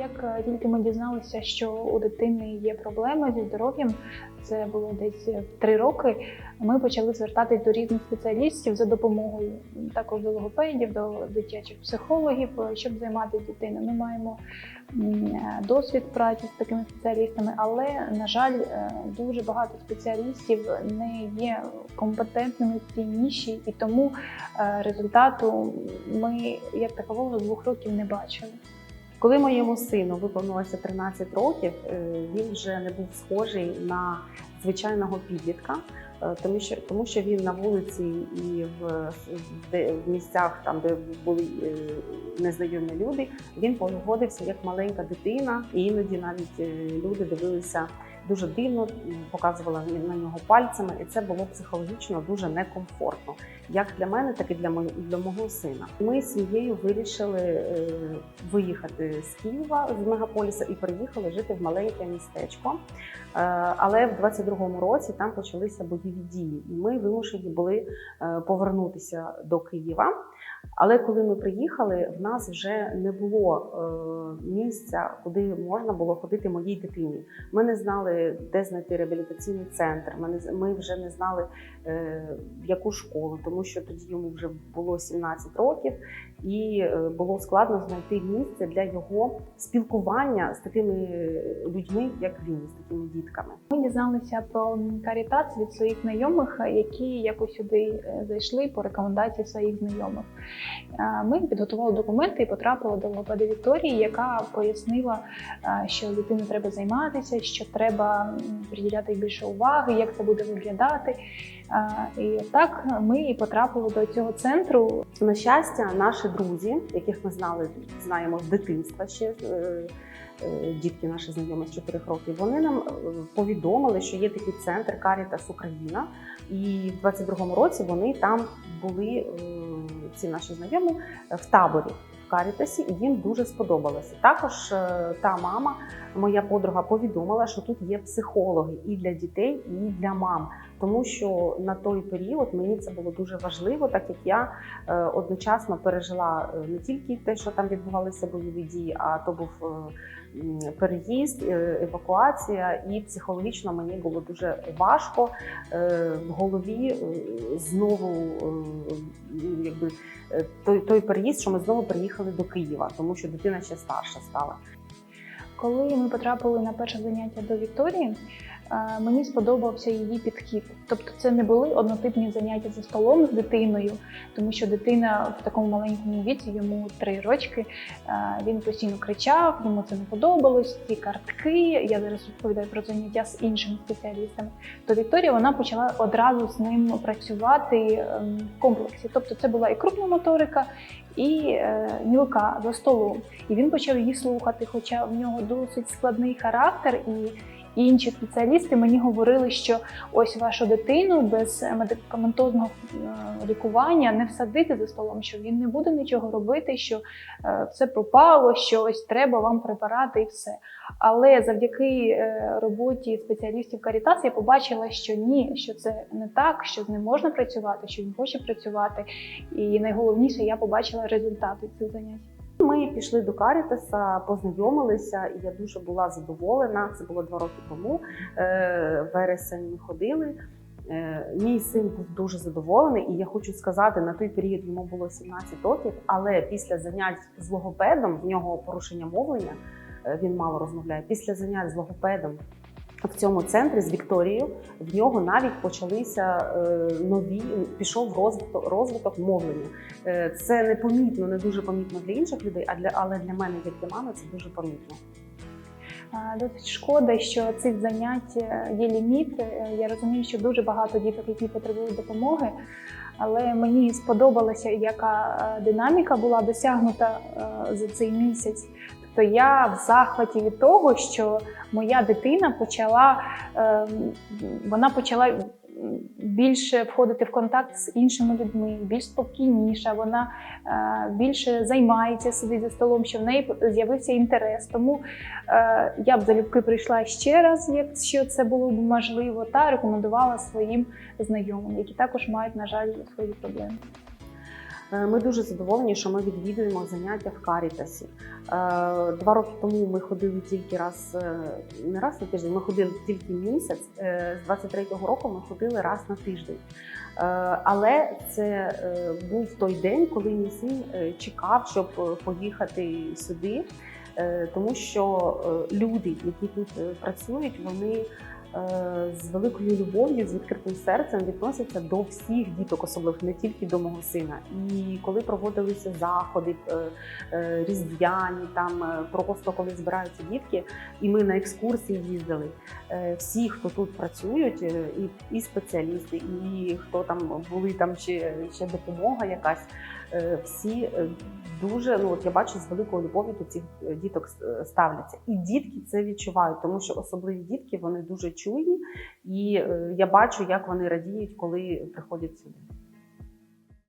Як е, тільки ми дізналися, що у дитини є проблеми зі здоров'ям, це було десь три роки. Ми почали звертатись до різних спеціалістів за допомогою також до логопедів, до дитячих психологів, е, щоб займатися дитиною. Ми маємо е, досвід праці з такими спеціалістами, але на жаль, е, дуже багато спеціалістів не є компетентними в цій ніші, і тому е, результату ми як такового двох років не бачили. Коли моєму сину виповнилося 13 років, е, він вже не був схожий на звичайного підлітка, е, тому що тому що він на вулиці і в, де, в місцях, там де були е, незнайомі люди, він поводився як маленька дитина, і іноді навіть люди дивилися. Дуже дивно показували на нього пальцями, і це було психологічно дуже некомфортно, як для мене, так і для мого, для мого сина. Ми з сім'єю вирішили е, виїхати з Києва з мегаполіса і приїхали жити в маленьке містечко. Е, але в 22-му році там почалися бойові дії, і ми вимушені були е, повернутися до Києва. Але коли ми приїхали, в нас вже не було місця, куди можна було ходити моїй дитині. Ми не знали, де знайти реабілітаційний центр. Ми вже не знали, е, в яку школу, тому що тоді йому вже було 17 років, і е, було складно знайти місце для його спілкування з такими людьми, як він, з такими дітками. Ми дізналися про карітат від своїх знайомих, які якось сюди е, зайшли по рекомендації своїх знайомих. Е, Ми підготували документи і потрапили до логопеди Вікторії, яка пояснила, е, що дитину треба займатися, що треба приділяти більше уваги, як це буде виглядати. Е, І так ми і потрапили до цього центру. На щастя, наші друзі, яких ми знали, знаємо з дитинства ще. е, е, Дітки наші знайомі з 4 років, вони нам е, повідомили, що є такий центр Caritas Україна, і в 22-му році вони там були, ці наші знайомі, в таборі в Карітасі, і їм дуже сподобалося. Також та мама, моя подруга, повідомила, що тут є психологи і для дітей, і для мам. Тому що на той період мені це було дуже важливо, так як я е, одночасно пережила е, не тільки те, що там відбувалися бойові дії, а то був е, переїзд, евакуація, і психологічно мені було дуже важко в голові знову якби той, той переїзд, що ми знову приїхали до Києва, тому що дитина ще старша стала. Коли ми потрапили на перше заняття до Вікторії, мені сподобався її підхід. Тобто, це не були однотипні заняття за столом з дитиною, тому що дитина в такому маленькому віці, йому три рочки, він постійно кричав, йому це не подобалось. Ці картки. Я зараз розповідаю про заняття з іншими спеціалістами. То Вікторія вона почала одразу з ним працювати ем, в комплексі. Тобто, це була і крупна моторика, і е, мілка за столом. І він почав її слухати, хоча в нього досить складний характер. І інші спеціалісти мені говорили, що ось вашу дитину без медикаментозного е, лікування не всадити за столом, що він не буде нічого робити, що е, все пропало, що ось треба вам препарати і все. Але завдяки е, роботі спеціалістів Карітас я побачила, що ні, що це не так, що з ним можна працювати, що він хоче працювати. І найголовніше, я побачила результати цих занять. Пішли до Карітаса, познайомилися, і я дуже була задоволена. Це було два роки тому. Е, Вересень ходили. Е, Мій син був дуже задоволений, і я хочу сказати, на той період йому було 17 років, але після занять з логопедом в нього порушення мовлення, е, він мало розмовляє. Після занять з логопедом в цьому центрі з Вікторією в нього навіть почалися е, нові, пішов розвиток, розвиток мовлення. Е, Це непомітно, не дуже помітно для інших людей, а для але для мене, як для мами, це дуже помітно. Досить шкода, що цих занять е, є ліміт. Я розумію, що дуже багато діток, які потребують допомоги, але мені сподобалося, яка динаміка була досягнута за цей місяць. Тобто я в захваті від того, що моя дитина почала, е, вона почала більше входити в контакт з іншими людьми, більш спокійніша, вона е, більше займається, сидить за столом, що в неї з'явився інтерес. Тому е, я б залюбки прийшла ще раз, якщо це було б можливо, та рекомендувала своїм знайомим, які також мають, на жаль, свої проблеми. Е, Ми дуже задоволені, що ми відвідуємо заняття в Карітасі. Е, Два роки тому ми ходили тільки раз, е, не раз на тиждень, ми ходили тільки місяць. З 23-го року ми ходили раз на тиждень. Але це був той день, коли мій син чекав, щоб поїхати сюди, тому що люди, які тут працюють, вони з великою любов'ю, з відкритим серцем відносяться до всіх діток, особливо не тільки до мого сина. І коли проводилися заходи е, е, різдвяні, там е, просто коли збираються дітки, і ми на екскурсії їздили. е, Всі, хто тут працюють, е, і спеціалісти, і хто там були там ще, ще допомога якась. Е, Всі е, дуже ну от я бачу з великою любов'ю до цих е, діток ставляться, і дітки це відчувають, тому що особливі дітки вони дуже чуйні, і я бачу, як вони радіють, коли приходять сюди.